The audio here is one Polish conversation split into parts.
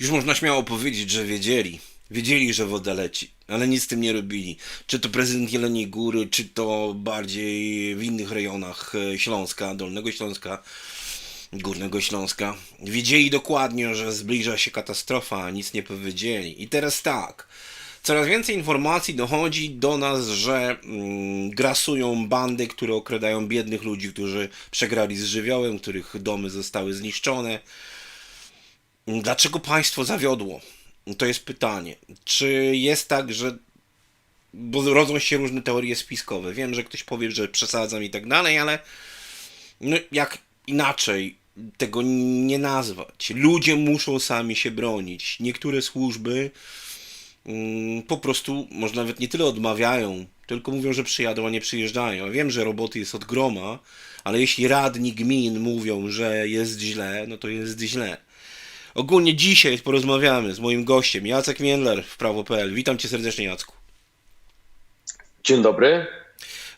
Już można śmiało powiedzieć, że wiedzieli. Wiedzieli, że woda leci, ale nic z tym nie robili. Czy to prezydent Jeleniej Góry, czy to bardziej w innych rejonach e, Śląska, Dolnego Śląska, Górnego Śląska. Wiedzieli dokładnie, że zbliża się katastrofa, a nic nie powiedzieli. I teraz tak. Coraz więcej informacji dochodzi do nas, że mm, grasują bandy, które okradają biednych ludzi, którzy przegrali z żywiołem, których domy zostały zniszczone. Dlaczego państwo zawiodło? To jest pytanie. Czy jest tak, że. Bo rodzą się różne teorie spiskowe. Wiem, że ktoś powie, że przesadzam i tak dalej, ale no, jak inaczej tego nie nazwać? Ludzie muszą sami się bronić. Niektóre służby mm, po prostu, może nawet nie tyle odmawiają, tylko mówią, że przyjadą, a nie przyjeżdżają. Ja wiem, że roboty jest od groma, ale jeśli radni gmin mówią, że jest źle, no to jest źle. Ogólnie dzisiaj porozmawiamy z moim gościem, Jacek Miendler w Prawo.pl. Witam cię serdecznie, Jacku. Dzień dobry.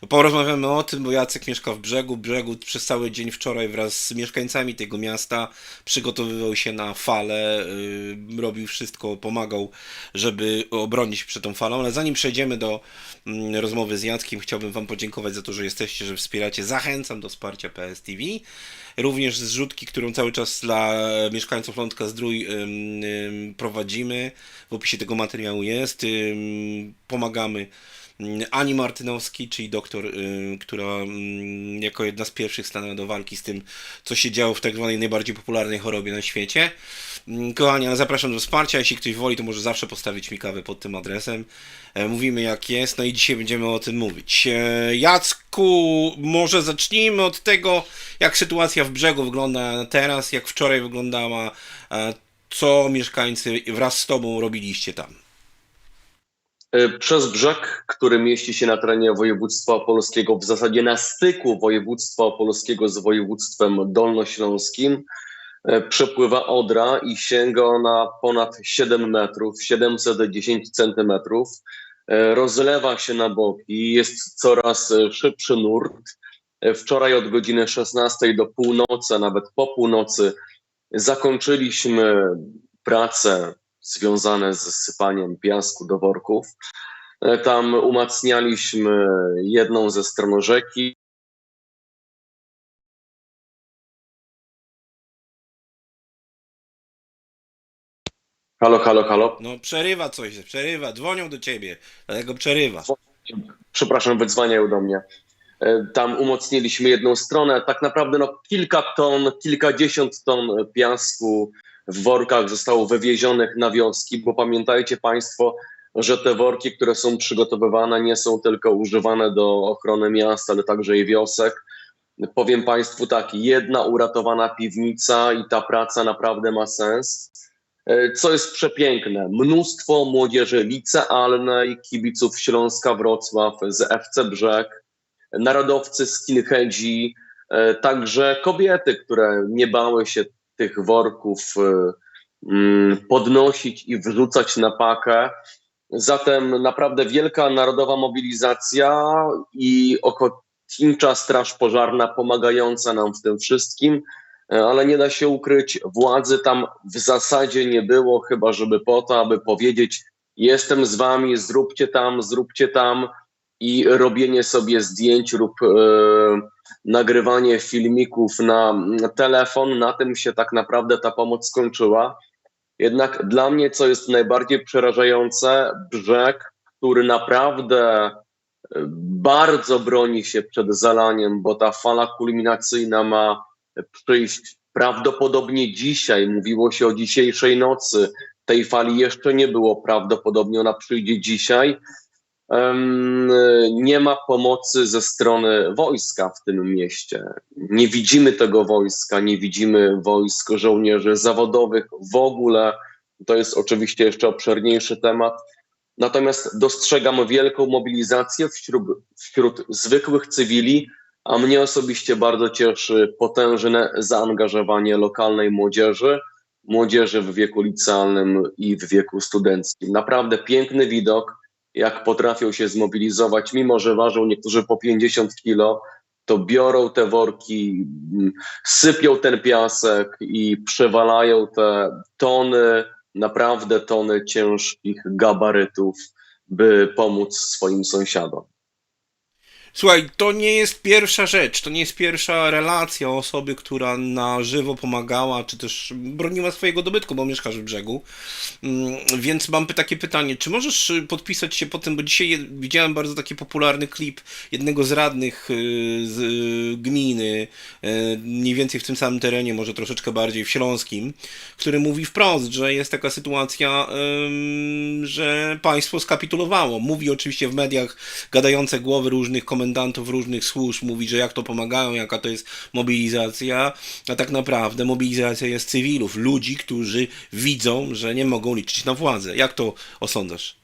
Porozmawiamy o tym, bo Jacek mieszka w brzegu. Brzegu przez cały dzień wczoraj wraz z mieszkańcami tego miasta przygotowywał się na falę, yy, robił wszystko, pomagał, żeby obronić się przed tą falą. Ale zanim przejdziemy do mm, rozmowy z Jackiem, chciałbym Wam podziękować za to, że jesteście, że wspieracie. Zachęcam do wsparcia PS TV. Również zrzutki, którą cały czas dla mieszkańców Lądka Zdrój prowadzimy. W opisie tego materiału jest. Pomagamy Ani Martynowski, czyli doktor, y, która mm, jako jedna z pierwszych stanęła do walki z tym, co się działo w tak zwanej najbardziej popularnej chorobie na świecie. Mm, Kochani, zapraszam do wsparcia. Jeśli ktoś woli, to może zawsze postawić mi kawę pod tym adresem. E, Mówimy jak jest, no i dzisiaj będziemy o tym mówić. E, Jacku, może zacznijmy od tego, jak sytuacja w brzegu wygląda teraz, jak wczoraj wyglądała, e, co mieszkańcy wraz z Tobą robiliście tam. E, Przez brzeg, który mieści się na terenie województwa opolskiego, w zasadzie na styku województwa opolskiego z województwem dolnośląskim, e, przepływa Odra i sięga ona ponad 7 metrów, 710 centymetrów. E, Rozlewa się na boki, jest coraz szybszy nurt. Wczoraj od godziny 16 do północy, nawet po północy, zakończyliśmy prace związane z sypaniem piasku do worków. E, Tam umacnialiśmy jedną ze stron rzeki. Halo, halo, halo. No przerywa coś, przerywa, dzwonią do ciebie, dlatego przerywa. Przepraszam, wydzwaniają do mnie. E, Tam umocniliśmy jedną stronę. Tak naprawdę no, kilka ton, kilkadziesiąt ton piasku w workach zostało wywiezionych na wioski, bo pamiętajcie Państwo, że te worki, które są przygotowywane, nie są tylko używane do ochrony miast, ale także i wiosek. Powiem Państwu tak, jedna uratowana piwnica i ta praca naprawdę ma sens. E, Co jest przepiękne, mnóstwo młodzieży licealnej, kibiców Śląska Wrocław z FC Brzeg, narodowcy skinheadzi, e, także kobiety, które nie bały się tych worków e, mm, podnosić i wrzucać na pakę. Zatem naprawdę wielka narodowa mobilizacja i ochotnicza straż pożarna pomagająca nam w tym wszystkim, E, ale nie da się ukryć, władzy tam w zasadzie nie było, chyba żeby po to, aby powiedzieć: Jestem z wami, zróbcie tam, zróbcie tam i robienie sobie zdjęć lub e, nagrywanie filmików na telefon. Na tym się tak naprawdę ta pomoc skończyła. Jednak dla mnie, co jest najbardziej przerażające, brzeg, który naprawdę e, bardzo broni się przed zalaniem, bo ta fala kulminacyjna ma przyjść prawdopodobnie dzisiaj. Mówiło się o dzisiejszej nocy. Tej fali jeszcze nie było prawdopodobnie, ona przyjdzie dzisiaj. Nie ma pomocy ze strony wojska w tym mieście. Nie widzimy tego wojska, nie widzimy wojsk żołnierzy zawodowych w ogóle. To jest oczywiście jeszcze obszerniejszy temat. Natomiast dostrzegam wielką mobilizację wśród, wśród zwykłych cywili, a mnie osobiście bardzo cieszy potężne zaangażowanie lokalnej młodzieży, młodzieży w wieku licealnym i w wieku studenckim. Naprawdę piękny widok, jak potrafią się zmobilizować, mimo że ważą niektórzy po 50 kilo, to biorą te worki, mm, sypią ten piasek i przewalają te tony naprawdę tony ciężkich gabarytów, by pomóc swoim sąsiadom. Słuchaj, to nie jest pierwsza rzecz, to nie jest pierwsza relacja osoby, która na żywo pomagała, czy też broniła swojego dobytku, bo mieszkasz w brzegu. Mm, Więc mam takie pytanie, czy możesz y, podpisać się po tym, bo dzisiaj widziałem bardzo taki popularny klip jednego z radnych y, z y, gminy, mniej więcej w tym samym terenie, może troszeczkę bardziej w Śląskim, który mówi wprost, że jest taka sytuacja, że państwo skapitulowało. Mówi oczywiście w mediach gadające głowy różnych komendantów różnych służb, mówi, że jak to pomagają, jaka to jest mobilizacja, a tak naprawdę mobilizacja jest cywilów, ludzi, którzy widzą, że nie mogą liczyć na władzę. Jak to osądzasz?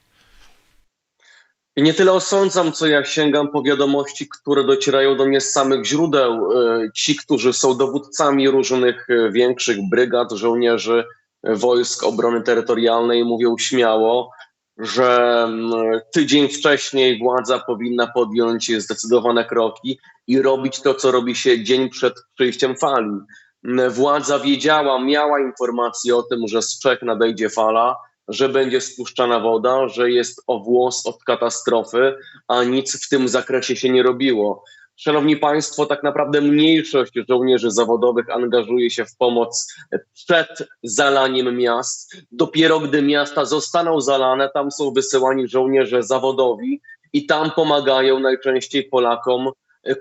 Nie tyle osądzam, co ja sięgam po wiadomości, które docierają do mnie z samych źródeł. E, Ci, którzy są dowódcami różnych e, większych brygad, żołnierzy e, wojsk obrony terytorialnej, mówią śmiało, że mm, tydzień wcześniej władza powinna podjąć zdecydowane kroki i robić to, co robi się dzień przed przyjściem fali. Mm, Władza wiedziała, miała informacje o tym, że z Czech nadejdzie fala, że będzie spuszczana woda, że jest o włos od katastrofy, a nic w tym zakresie się nie robiło. Szanowni Państwo, tak naprawdę mniejszość żołnierzy zawodowych angażuje się w pomoc przed zalaniem miast. Dopiero gdy miasta zostaną zalane, tam są wysyłani żołnierze zawodowi i tam pomagają najczęściej Polakom,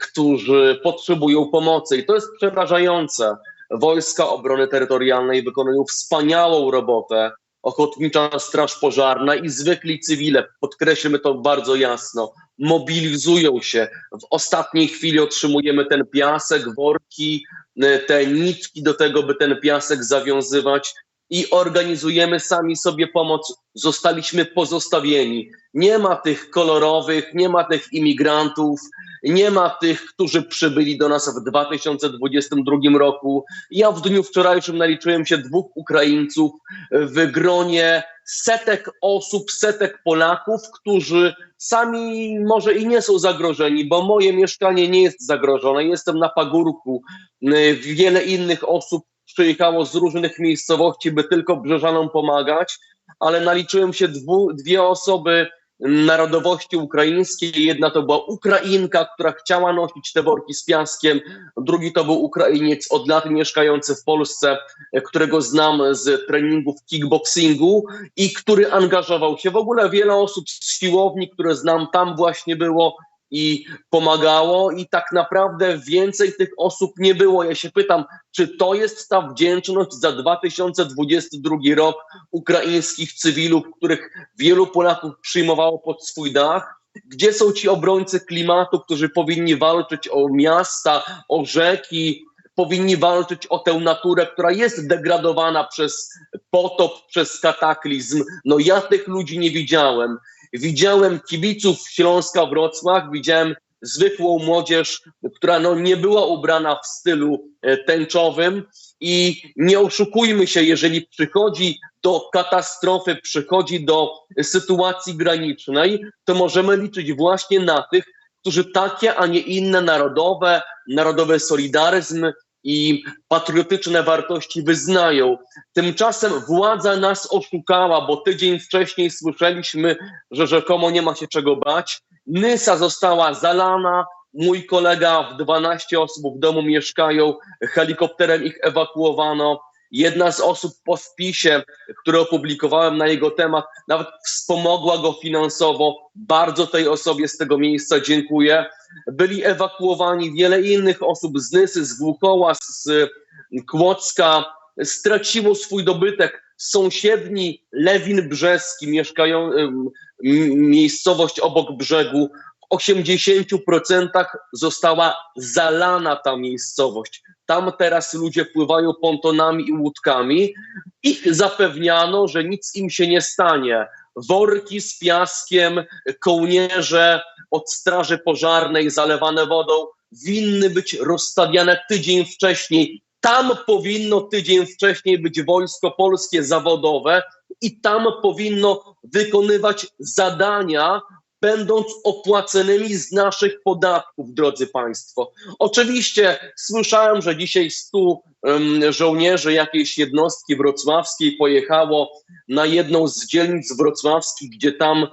którzy potrzebują pomocy. I to jest przerażające. Wojska Obrony Terytorialnej wykonują wspaniałą robotę. Ochotnicza Straż Pożarna i zwykli cywile, podkreślmy to bardzo jasno, mobilizują się. W ostatniej chwili otrzymujemy ten piasek, worki, y, te nitki do tego, by ten piasek zawiązywać i organizujemy sami sobie pomoc. Zostaliśmy pozostawieni. Nie ma tych kolorowych, nie ma tych imigrantów, nie ma tych, którzy przybyli do nas w 2022 roku. Ja w dniu wczorajszym naliczyłem się dwóch Ukraińców w gronie setek osób, setek Polaków, którzy sami może i nie są zagrożeni, bo moje mieszkanie nie jest zagrożone. Jestem na pagórku. Y, Wiele innych osób przyjechało z różnych miejscowości, by tylko Brzeżanom pomagać, ale naliczyłem się dwu, dwie osoby narodowości ukraińskiej. Jedna to była Ukrainka, która chciała nosić te worki z piaskiem, drugi to był Ukrainiec od lat mieszkający w Polsce, którego znam z treningów kickboxingu i który angażował się. W ogóle wiele osób z siłowni, które znam, tam właśnie było i pomagało i tak naprawdę więcej tych osób nie było. Ja się pytam, czy to jest ta wdzięczność za 2022 rok ukraińskich cywilów, których wielu Polaków przyjmowało pod swój dach? Gdzie są ci obrońcy klimatu, którzy powinni walczyć o miasta, o rzeki, powinni walczyć o tę naturę, która jest degradowana przez potop, przez kataklizm? No ja tych ludzi nie widziałem. Widziałem kibiców Śląska Wrocław, widziałem zwykłą młodzież, która no nie była ubrana w stylu e, tęczowym. I nie oszukujmy się, jeżeli przychodzi do katastrofy, przychodzi do sytuacji granicznej, to możemy liczyć właśnie na tych, którzy takie, a nie inne narodowe, narodowy solidaryzm i patriotyczne wartości wyznają. Tymczasem władza nas oszukała, bo tydzień wcześniej słyszeliśmy, że rzekomo nie ma się czego bać. Nysa została zalana. Mój kolega w 12 osób w domu mieszkają, helikopterem ich ewakuowano. Jedna z osób po wpisie, który opublikowałem na jego temat, nawet wspomogła go finansowo. Bardzo tej osobie z tego miejsca dziękuję. Byli ewakuowani wiele innych osób z Nysy, z Głuchoła, z Kłodzka. Straciło swój dobytek. Sąsiedni Lewin Brzeski, mieszkają, miejscowość obok brzegu, w 80% została zalana ta miejscowość. Tam teraz ludzie pływają pontonami i łódkami. Ich zapewniano, że nic im się nie stanie. Worki z piaskiem, kołnierze od straży pożarnej zalewane wodą winny być rozstawiane tydzień wcześniej. Tam powinno tydzień wcześniej być wojsko polskie zawodowe i tam powinno wykonywać zadania będąc opłacanymi z naszych podatków, drodzy Państwo. Oczywiście słyszałem, że dzisiaj stu um, żołnierzy jakiejś jednostki wrocławskiej pojechało na jedną z dzielnic wrocławskich, gdzie tam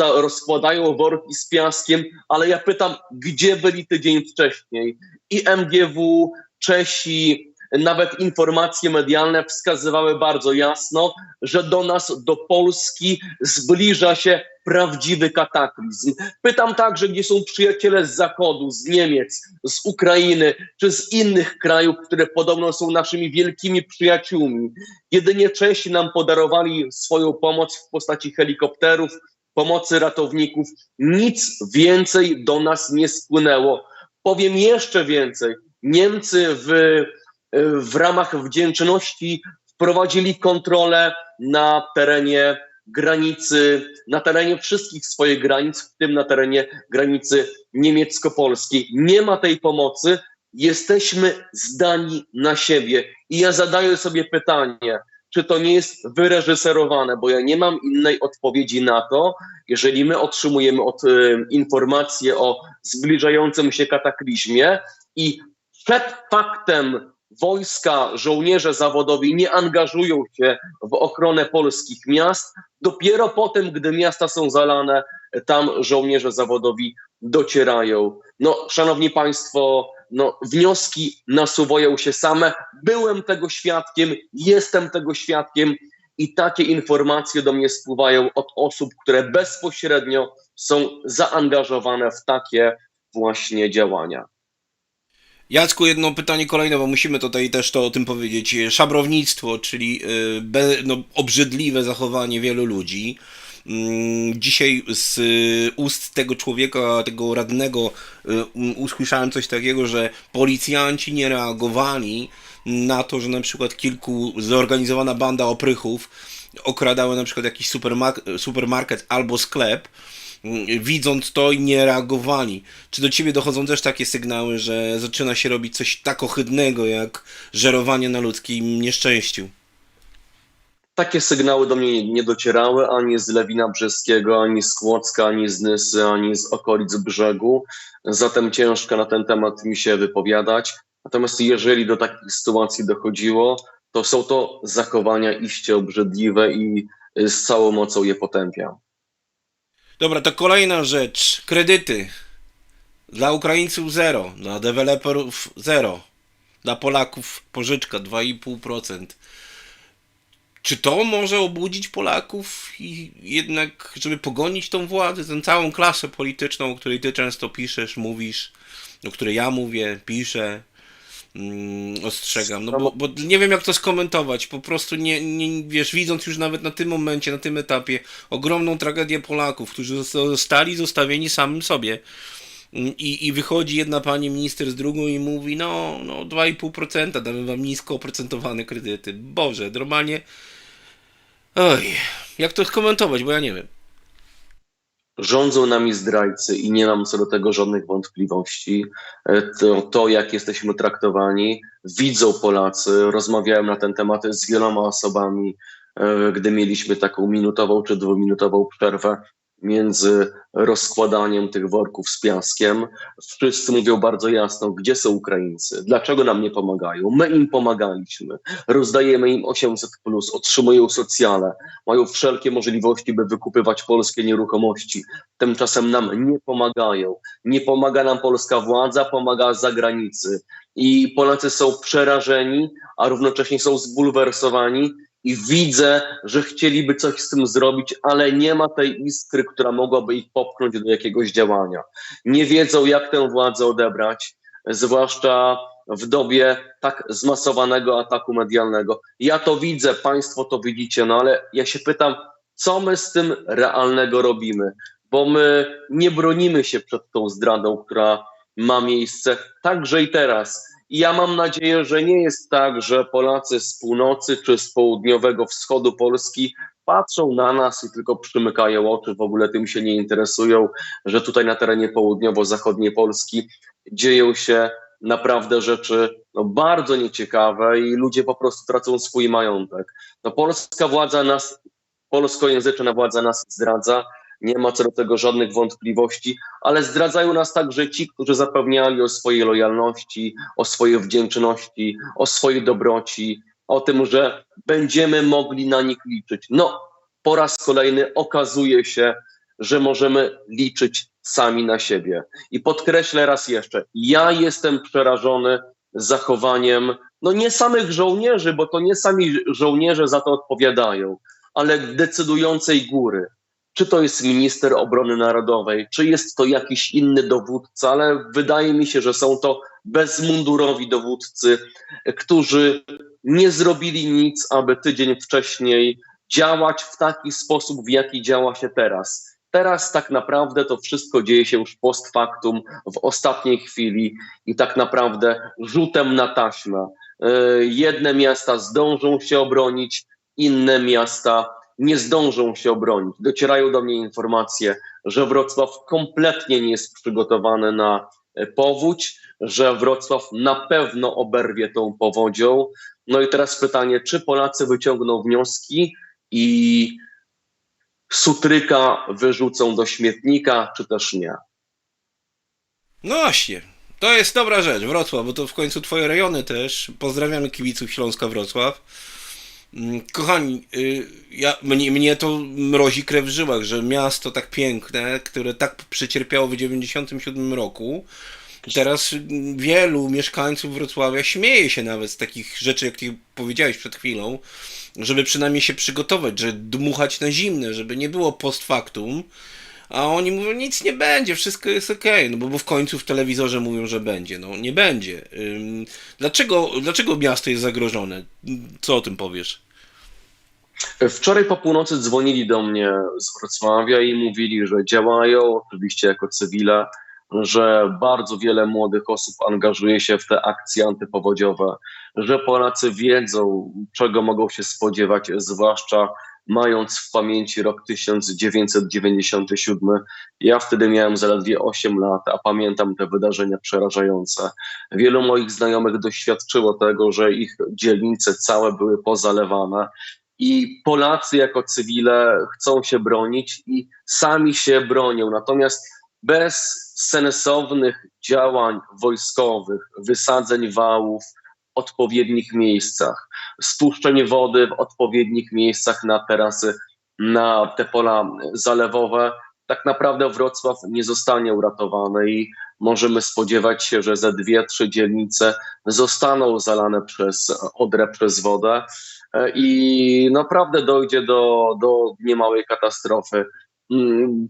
rozkładają worki z piaskiem, ale ja pytam, gdzie byli tydzień wcześniej? I MGW, Czesi, nawet informacje medialne wskazywały bardzo jasno, że do nas, do Polski zbliża się prawdziwy kataklizm. Pytam także, gdzie są przyjaciele z Zachodu, z Niemiec, z Ukrainy, czy z innych krajów, które podobno są naszymi wielkimi przyjaciółmi. Jedynie Czesi nam podarowali swoją pomoc w postaci helikopterów, pomocy ratowników. Nic więcej do nas nie spłynęło. Powiem jeszcze więcej. Niemcy w, w ramach wdzięczności wprowadzili kontrolę na terenie granicy, na terenie wszystkich swoich granic, w tym na terenie granicy niemiecko-polskiej. Nie ma tej pomocy, jesteśmy zdani na siebie. I ja zadaję sobie pytanie, czy to nie jest wyreżyserowane, bo ja nie mam innej odpowiedzi na to, jeżeli my otrzymujemy od, y, informacje o zbliżającym się kataklizmie i przed faktem wojska, żołnierze zawodowi nie angażują się w ochronę polskich miast. Dopiero potem, gdy miasta są zalane, tam żołnierze zawodowi docierają. No, szanowni państwo, no, wnioski nasuwają się same. Byłem tego świadkiem, jestem tego świadkiem i takie informacje do mnie spływają od osób, które bezpośrednio są zaangażowane w takie właśnie działania. Jacku, jedno pytanie kolejne, bo musimy tutaj też to o tym powiedzieć. Szabrownictwo, czyli y, be, no, obrzydliwe zachowanie wielu ludzi. Mm, Dzisiaj z y, ust tego człowieka, tego radnego, y, usłyszałem coś takiego, że policjanci nie reagowali na to, że na przykład kilku zorganizowana banda oprychów okradała na przykład jakiś supermarket, supermarket albo sklep widząc to i nie reagowali. Czy do ciebie dochodzą też takie sygnały, że zaczyna się robić coś tak ohydnego jak żerowanie na ludzkim nieszczęściu? Takie sygnały do mnie nie docierały ani z Lewina Brzeskiego, ani z Kłodzka, ani z Nysy, ani z okolic brzegu. Zatem ciężko na ten temat mi się wypowiadać. Natomiast jeżeli do takich sytuacji dochodziło, to są to zachowania iście obrzydliwe i z całą mocą je potępiam. Dobra, to kolejna rzecz. Kredyty. Dla Ukraińców zero, dla deweloperów zero, dla Polaków pożyczka 2,5%. Czy to może obudzić Polaków i jednak, żeby pogonić tą władzę, tę całą klasę polityczną, o której ty często piszesz, mówisz, o której ja mówię, piszę, mm, ostrzegam, no bo, bo nie wiem jak to skomentować, po prostu nie, nie, wiesz, widząc już nawet na tym momencie, na tym etapie ogromną tragedię Polaków, którzy zostali zostawieni samym sobie Mm, i, i wychodzi jedna pani minister z drugą i mówi, no, no 2,5% damy wam nisko oprocentowane kredyty. Boże, normalnie, oj, jak to skomentować, bo ja nie wiem. Rządzą nami zdrajcy i nie mam co do tego żadnych wątpliwości. E, To, to jak jesteśmy traktowani, widzą Polacy. Rozmawiałem na ten temat z wieloma osobami, e, gdy mieliśmy taką minutową czy dwuminutową przerwę między rozkładaniem tych worków z piaskiem. Wszyscy mówią bardzo jasno, gdzie są Ukraińcy, dlaczego nam nie pomagają. My im pomagaliśmy, rozdajemy im 800, otrzymują socjale, mają wszelkie możliwości, by wykupywać polskie nieruchomości. Tymczasem nam nie pomagają. Nie pomaga nam polska władza, pomaga z zagranicy. I Polacy są przerażeni, a równocześnie są zbulwersowani i widzę, że chcieliby coś z tym zrobić, ale nie ma tej iskry, która mogłaby ich popchnąć do jakiegoś działania. Nie wiedzą, jak tę władzę odebrać, zwłaszcza w dobie tak zmasowanego ataku medialnego. Ja to widzę, Państwo to widzicie, no ale ja się pytam, co my z tym realnego robimy? Bo my nie bronimy się przed tą zdradą, która ma miejsce także i teraz. I ja mam nadzieję, że nie jest tak, że Polacy z północy czy z południowego wschodu Polski patrzą na nas i tylko przymykają oczy, w ogóle tym się nie interesują, że tutaj na terenie południowo-zachodniej Polski dzieją się naprawdę rzeczy no, bardzo nieciekawe i ludzie po prostu tracą swój majątek. No, polska władza nas, polskojęzyczna władza nas zdradza. Nie ma co do tego żadnych wątpliwości, ale zdradzają nas także ci, którzy zapewniali o swojej lojalności, o swojej wdzięczności, o swojej dobroci, o tym, że będziemy mogli na nich liczyć. No, po raz kolejny okazuje się, że możemy liczyć sami na siebie. I podkreślę raz jeszcze, ja jestem przerażony zachowaniem, no nie samych żołnierzy, bo to nie sami żołnierze za to odpowiadają, ale decydującej góry. Czy to jest minister obrony narodowej, czy jest to jakiś inny dowódca, ale wydaje mi się, że są to bezmundurowi dowódcy, którzy nie zrobili nic, aby tydzień wcześniej działać w taki sposób, w jaki działa się teraz. Teraz tak naprawdę to wszystko dzieje się już post factum, w ostatniej chwili i tak naprawdę rzutem na taśmę. Yy, Jedne miasta zdążą się obronić, inne miasta nie zdążą się obronić. Docierają do mnie informacje, że Wrocław kompletnie nie jest przygotowany na e, powódź, że Wrocław na pewno oberwie tą powodzią. No i teraz pytanie, czy Polacy wyciągną wnioski i sutryka wyrzucą do śmietnika, czy też nie? No właśnie, to jest dobra rzecz, Wrocław, bo to w końcu twoje rejony też. Pozdrawiamy kibiców Śląska Wrocław. Mm, Kochani, y, ja, mnie, mnie to mrozi krew w żyłach, że miasto tak piękne, które tak przecierpiało w 97 roku, teraz wielu mieszkańców Wrocławia śmieje się nawet z takich rzeczy, jak ty powiedziałeś przed chwilą, żeby przynajmniej się przygotować, że dmuchać na zimne, żeby nie było post factum, a oni mówią, nic nie będzie, wszystko jest okej, no bo, bo w końcu w telewizorze mówią, że będzie. No nie będzie. Dlaczego, dlaczego miasto jest zagrożone? Co o tym powiesz? Wczoraj po północy dzwonili do mnie z Wrocławia i mówili, że działają, oczywiście jako cywile, że bardzo wiele młodych osób angażuje się w te akcje antypowodziowe, że Polacy wiedzą, czego mogą się spodziewać, zwłaszcza mając w pamięci rok 1997. Ja wtedy miałem zaledwie 8 lat, a pamiętam te wydarzenia przerażające. Wielu moich znajomych doświadczyło tego, że ich dzielnice całe były pozalewane. I Polacy jako cywile chcą się bronić i sami się bronią. Natomiast bez sensownych działań wojskowych, wysadzeń wałów odpowiednich miejscach, spuszczeń wody w odpowiednich miejscach na terasy, na te pola zalewowe, tak naprawdę Wrocław nie zostanie uratowany i możemy spodziewać się, że ze dwie, trzy dzielnice zostaną zalane przez Odrę, przez wodę i naprawdę dojdzie do, do niemałej katastrofy.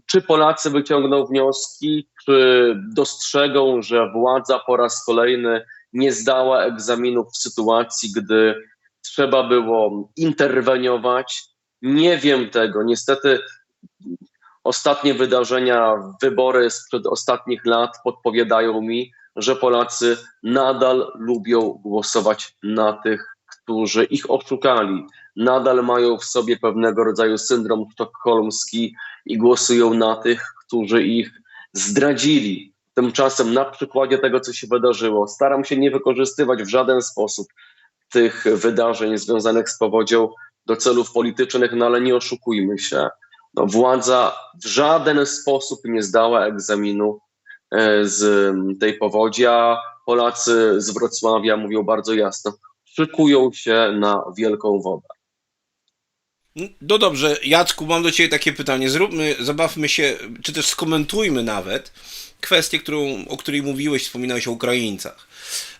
Czy Polacy wyciągną wnioski, czy dostrzegą, że władza po raz kolejny nie zdała egzaminu w sytuacji, gdy trzeba było interweniować? Nie wiem tego. Niestety ostatnie wydarzenia, wybory sprzed ostatnich lat podpowiadają mi, że Polacy nadal lubią głosować na tych, którzy ich oszukali. Nadal mają w sobie pewnego rodzaju syndrom sztokholmski i głosują na tych, którzy ich zdradzili. Tymczasem na przykładzie tego, co się wydarzyło, staram się nie wykorzystywać w żaden sposób tych wydarzeń związanych z powodzią do celów politycznych, no ale nie oszukujmy się. No, władza w żaden sposób nie zdała egzaminu e, z tej powodzi, a Polacy z Wrocławia mówią bardzo jasno, szykują się na wielką wodę. No dobrze, Jacku, mam do Ciebie takie pytanie. Zróbmy, zabawmy się, czy też skomentujmy nawet kwestię, którą, o której mówiłeś, wspominałeś o Ukraińcach.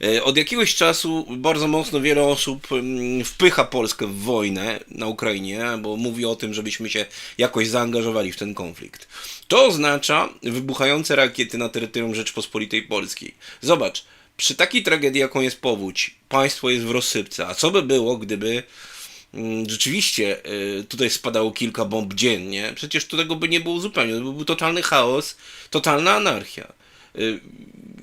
E, Od jakiegoś czasu bardzo mocno wiele osób mm, wpycha Polskę w wojnę na Ukrainie, bo mówi o tym, żebyśmy się jakoś zaangażowali w ten konflikt. To oznacza wybuchające rakiety na terytorium Rzeczpospolitej Polskiej. Zobacz, przy takiej tragedii, jaką jest powódź, państwo jest w rozsypce. A co by było, gdyby rzeczywiście y, tutaj spadało kilka bomb dziennie, przecież to tego by nie było zupełnie. To by był totalny chaos, totalna anarchia. Y,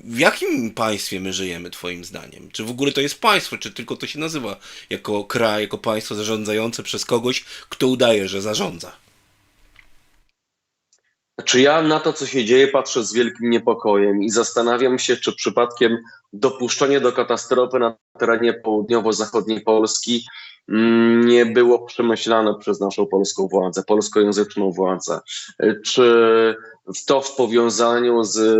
W jakim państwie my żyjemy, Twoim zdaniem? Czy w ogóle to jest państwo, czy tylko to się nazywa jako kraj, jako państwo zarządzające przez kogoś, kto udaje, że zarządza? Czy ja na to, co się dzieje, patrzę z wielkim niepokojem i zastanawiam się, czy przypadkiem dopuszczenie do katastrofy na terenie południowo-zachodniej Polski mm, nie było przemyślane przez naszą polską władzę, polskojęzyczną władzę. Czy to w powiązaniu z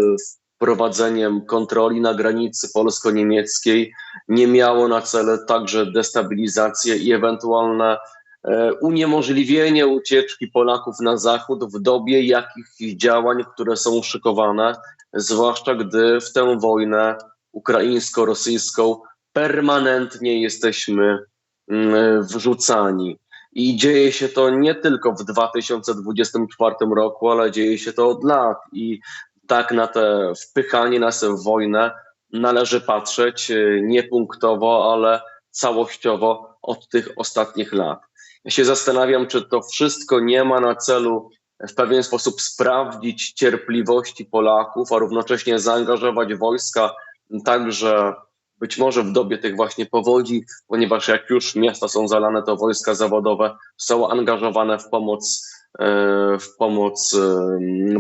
wprowadzeniem kontroli na granicy polsko-niemieckiej nie miało na celu także destabilizację i ewentualne e, uniemożliwienie ucieczki Polaków na zachód w dobie jakichś działań, które są szykowane, zwłaszcza gdy w tę wojnę ukraińsko-rosyjską permanentnie jesteśmy wrzucani. I dzieje się to nie tylko w 2024 roku, ale dzieje się to od lat. I tak na te wpychanie nas w wojnę należy patrzeć e, nie punktowo, ale całościowo od tych ostatnich lat. Ja się zastanawiam, czy to wszystko nie ma na celu w pewien sposób sprawdzić cierpliwości Polaków, a równocześnie zaangażować wojska także być może w dobie tych właśnie powodzi, ponieważ jak już miasta są zalane, to wojska zawodowe są angażowane w pomoc, e, w pomoc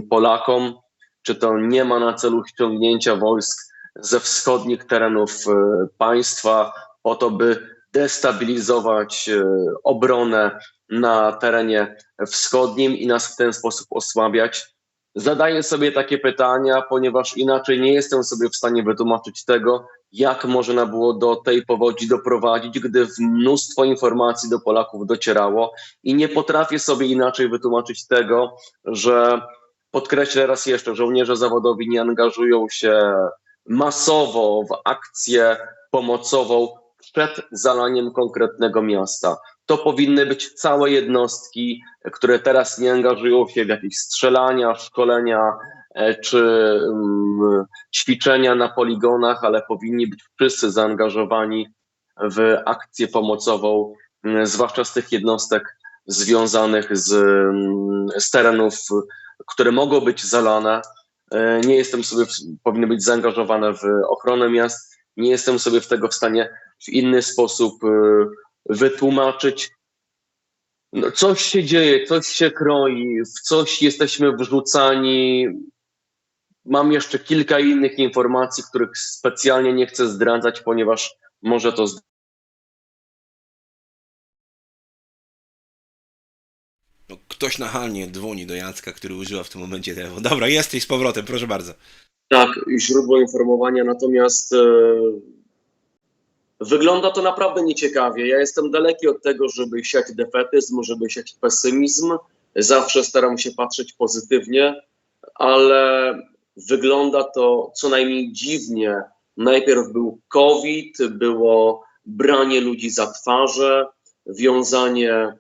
Polakom. Czy to nie ma na celu ściągnięcia wojsk ze wschodnich terenów e, państwa po to, by destabilizować e, obronę na terenie wschodnim i nas w ten sposób osłabiać? Zadaję sobie takie pytania, ponieważ inaczej nie jestem sobie w stanie wytłumaczyć tego, jak można było do tej powodzi doprowadzić, gdy mnóstwo informacji do Polaków docierało i nie potrafię sobie inaczej wytłumaczyć tego, że podkreślę raz jeszcze, żołnierze zawodowi nie angażują się masowo w akcję pomocową przed zalaniem konkretnego miasta. To powinny być całe jednostki, które teraz nie angażują się w jakieś strzelania, szkolenia czy um, ćwiczenia na poligonach, ale powinni być wszyscy zaangażowani w akcję pomocową, m, zwłaszcza z tych jednostek związanych z, m, z terenów, które mogą być zalane. E, Nie jestem sobie, powinny być zaangażowane w ochronę miast. Nie jestem sobie w tego w stanie w inny sposób y, wytłumaczyć. No, coś się dzieje, coś się kroi, w coś jesteśmy wrzucani. Mam jeszcze kilka innych informacji, których specjalnie nie chcę zdradzać, ponieważ może to No, ktoś nachalnie dzwoni do Jacka, który używa w tym momencie telefonu. Dobra, jesteś z powrotem, proszę bardzo. tak, źródło informowania, natomiast e, wygląda to naprawdę nieciekawie. Ja jestem daleki od tego, żeby siać defetyzm, żeby siać pesymizm. Zawsze staram się patrzeć pozytywnie, ale wygląda to co najmniej dziwnie. Najpierw był COVID, było branie ludzi za twarze, wiązanie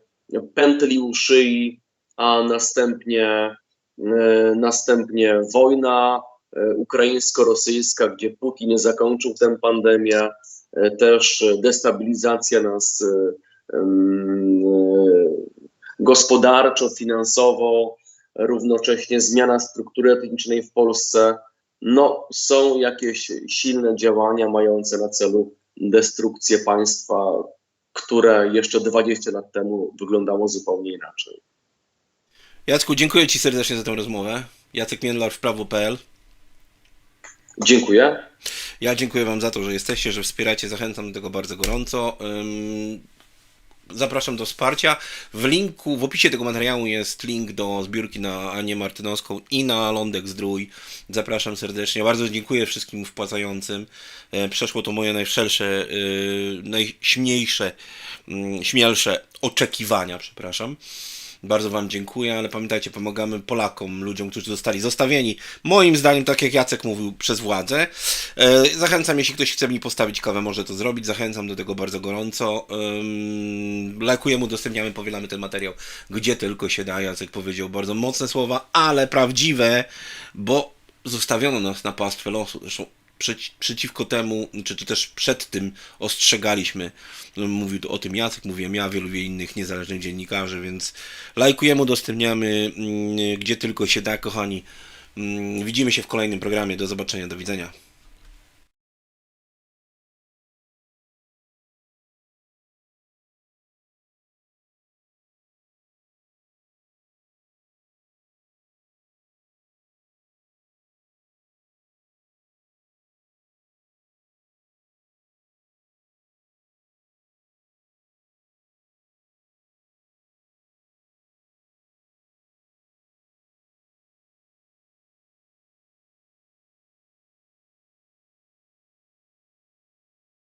pętli u szyi, a następnie, e, następnie wojna e, ukraińsko-rosyjska, gdzie póki nie zakończył tę pandemię, e, też destabilizacja nas gospodarczo, finansowo, równocześnie zmiana struktury etnicznej w Polsce. No, są jakieś silne działania mające na celu destrukcję państwa, które jeszcze 20 lat temu wyglądało zupełnie inaczej. Jacku, dziękuję Ci serdecznie za tę rozmowę. Jacek Międlar w prawo.pl. Dziękuję. Ja dziękuję Wam za to, że jesteście, że wspieracie. Zachęcam do tego bardzo gorąco. Zapraszam do wsparcia. W linku, w opisie tego materiału jest link do zbiórki na Anię Martynowską i na Lądek Zdrój. Zapraszam serdecznie. Bardzo dziękuję wszystkim wpłacającym. E, Przeszło to moje najwszelsze, yy, najśmiejsze, mm, śmielsze oczekiwania, przepraszam. Bardzo Wam dziękuję, ale pamiętajcie, pomagamy Polakom, ludziom, którzy zostali zostawieni, moim zdaniem, tak jak Jacek mówił, przez władzę. E, Zachęcam, jeśli ktoś chce mi postawić kawę, może to zrobić. Zachęcam do tego bardzo gorąco. Lajkujemy, udostępniamy, powielamy ten materiał, gdzie tylko się da. Jacek powiedział bardzo mocne słowa, ale prawdziwe, bo zostawiono nas na pastwę losu. Zresztą przeci- przeciwko temu, czy, czy też przed tym ostrzegaliśmy. No, Mówił tu o tym Jacek, mówiłem ja, wielu innych niezależnych dziennikarzy, więc lajkujemy, udostępniamy, mm, gdzie tylko się da, kochani. Mm, Widzimy się w kolejnym programie. Do zobaczenia, do widzenia.